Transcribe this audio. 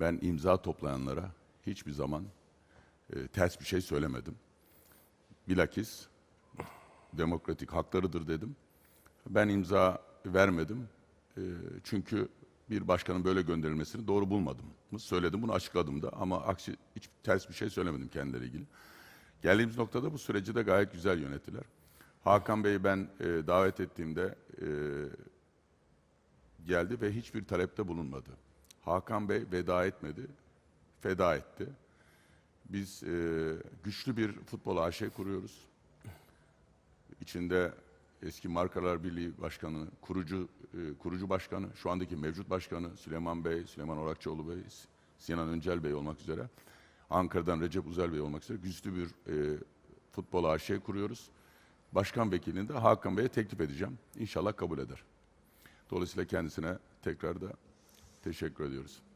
Ben imza toplayanlara hiçbir zaman e, ters bir şey söylemedim. Bilakis demokratik haklarıdır dedim. Ben imza vermedim. E, çünkü bir başkanın böyle gönderilmesini doğru bulmadım. Söyledim, bunu açıkladım da ama aksi hiç ters bir şey söylemedim kendileri ilgili. Geldiğimiz noktada bu süreci de gayet güzel yönettiler. Hakan Bey'i ben e, davet ettiğimde e, geldi ve hiçbir talepte bulunmadı. Hakan Bey veda etmedi, feda etti. Biz e, güçlü bir futbol AŞ kuruyoruz. İçinde eski Markalar Birliği Başkanı, kurucu e, kurucu başkanı, şu andaki mevcut başkanı Süleyman Bey, Süleyman Orakçıoğlu Bey, Sinan Öncel Bey olmak üzere, Ankara'dan Recep Uzel Bey olmak üzere güçlü bir e, futbol AŞ kuruyoruz. Başkan vekilini de Hakan Bey'e teklif edeceğim. İnşallah kabul eder. Dolayısıyla kendisine tekrar da teşekkür ediyoruz.